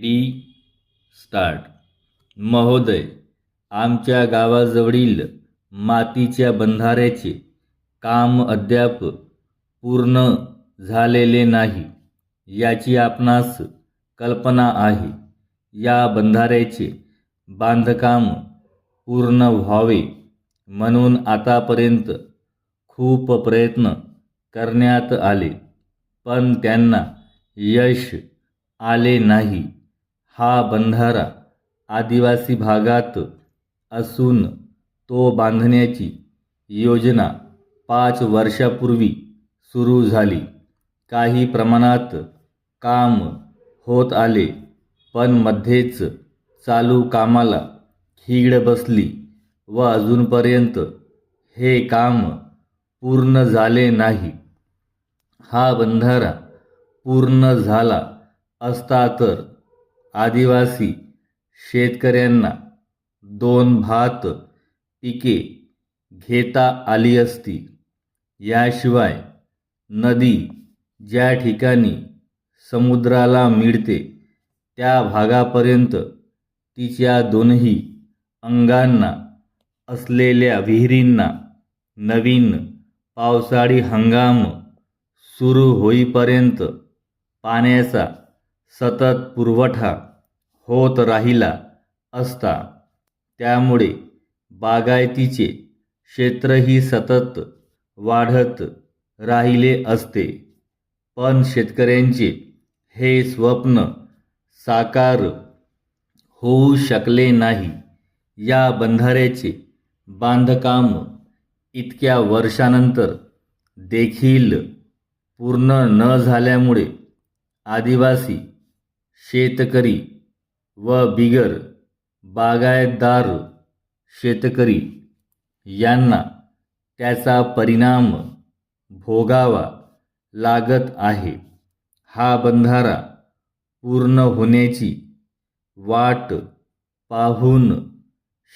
D start महोदय आमच्या गावाजवळील मातीच्या बंधाऱ्याचे काम अद्याप पूर्ण झालेले नाही याची आपणास कल्पना आहे. या बंधाऱ्याचे बांधकाम पूर्ण व्हावे म्हणून आतापर्यंत खूप प्रयत्न करण्यात आले पण त्यांना यश आले नाही. हा बंधारा आदिवासी भागात असून तो बांधण्याची योजना पाच वर्षापूर्वी सुरू झाली. काही प्रमाणात काम होत आले पण मध्येच चालू कामाला खीड बसली व अजूनपर्यंत हे काम पूर्ण झाले नाही. हा बंधारा पूर्ण झाला असता तर आदिवासी शेतकऱ्यांना दोन भात पिके घेता आली असती. याशिवाय नदी ज्या ठिकाणी समुद्राला मिळते त्या भागापर्यंत तिच्या दोनही अंगांना असलेल्या विहिरींना नवीन पावसाळी हंगाम सुरू होईपर्यंत पाण्याचा सतत पुरवठा होत राहिला असता त्यामुळे बागायतीचे क्षेत्रही सतत वाढत राहिले असते. पण शेतकऱ्यांचे हे स्वप्न साकार होऊ शकले नाही. या बंधाऱ्याचे बांधकाम इतक्या वर्षानंतर देखील पूर्ण न झाल्यामुळे आदिवासी शेतकरी व बिगर बागायतदार शेतकरी यांना त्याचा परिणाम भोगावा लागत आहे. हा बंधारा पूर्ण होण्याची वाट पाहून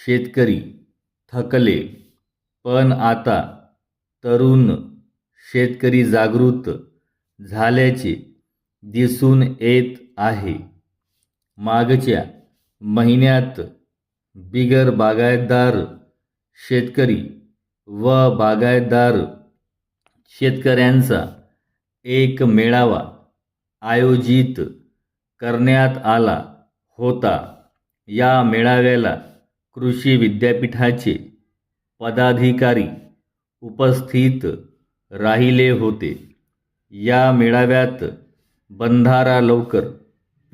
शेतकरी थकले. पण आता तरुण शेतकरी जागृत झाल्याचे दिसून येत आहे. मागच्या महिन्यात बिगर बागायतदार शेतकरी व बागायतदार शेतकऱ्यांचा एक मेळावा आयोजित करण्यात आला होता. या मेळाव्याला कृषी विद्यापीठाचे पदाधिकारी उपस्थित राहिले होते. या मेळाव्यात बंधारा लवकर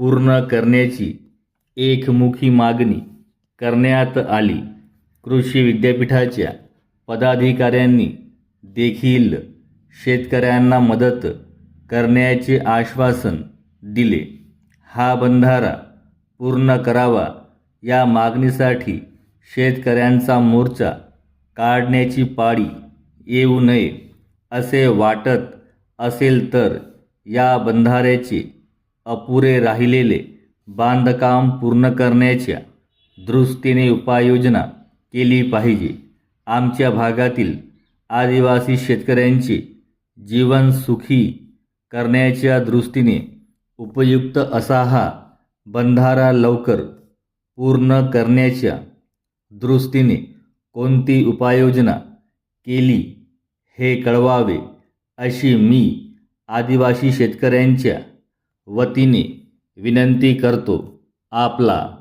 पूर्ण करण्याची एकमुखी मागणी करण्यात आली. कृषी विद्यापीठाच्या पदाधिकाऱ्यांनी देखील शेतकऱ्यांना मदत करण्याचे आश्वासन दिले. हा बंधारा पूर्ण करावा या मागणीसाठी शेतकऱ्यांचा मोर्चा काढण्याची पाळी येऊ नये असे वाटत असेल तर या बंधाऱ्याचे अपुरे राहिलेले बांधकाम पूर्ण करण्याच्या दृष्टीने उपाययोजना केली पाहिजे. आमच्या भागातील आदिवासी शेतकऱ्यांचे जीवन सुखी करण्याच्या दृष्टीने उपयुक्त असा हा बंधारा लवकर पूर्ण करण्याच्या दृष्टीने कोणती उपाययोजना केली हे कळवावे अशी मी आदिवासी शेतकऱ्यांच्या वतीने विनंती करतो आपला